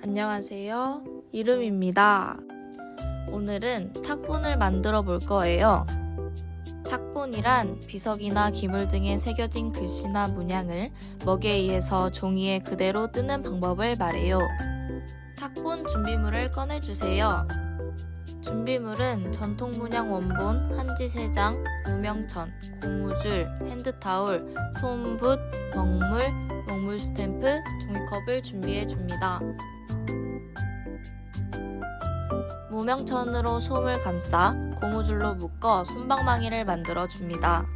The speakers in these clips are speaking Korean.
안녕하세요. 이름입니다. 오늘은 탁본을 만들어 볼 거예요. 탁본이란 비석이나 기물 등에 새겨진 글씨나 문양을 먹에 의해서 종이에 그대로 뜨는 방법을 말해요. 탁본 준비물을 꺼내주세요. 준비물은 전통 문양 원본 한지 3장, 무명천, 고무줄, 핸드타올, 솜붓, 먹물, 먹물 스탬프, 종이컵을 준비해 줍니다. 무명천으로 솜을 감싸 고무줄로 묶어 솜방망이를 만들어 줍니다.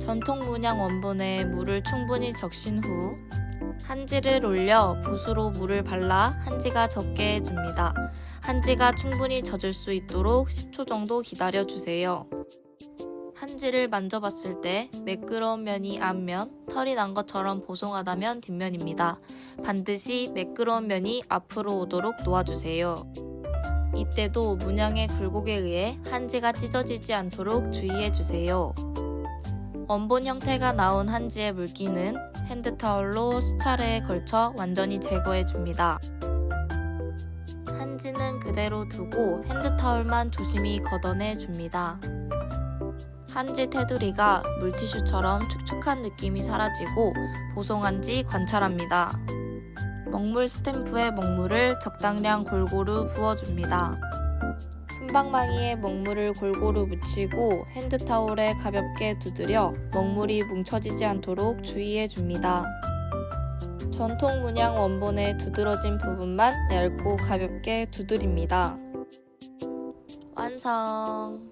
전통 문양 원본에 물을 충분히 적신 후 한지를 올려 붓으로 물을 발라 한지가 젖게 해줍니다. 한지가 충분히 젖을 수 있도록 10초 정도 기다려 주세요. 한지를 만져봤을 때 매끄러운 면이 앞면, 털이 난 것처럼 보송하다면 뒷면입니다. 반드시 매끄러운 면이 앞으로 오도록 놓아주세요. 이때도 문양의 굴곡에 의해 한지가 찢어지지 않도록 주의해주세요. 원본 형태가 나온 한지의 물기는 핸드타올로 수차례에 걸쳐 완전히 제거해줍니다. 한지는 그대로 두고 핸드타올만 조심히 걷어내줍니다. 한지 테두리가 물티슈처럼 축축한 느낌이 사라지고 보송한지 관찰합니다. 먹물 스탬프에 먹물을 적당량 골고루 부어줍니다. 손방망이에 먹물을 골고루 묻히고 핸드타올에 가볍게 두드려 먹물이 뭉쳐지지 않도록 주의해 줍니다. 전통 문양 원본에 두드러진 부분만 얇고 가볍게 두드립니다. 완성!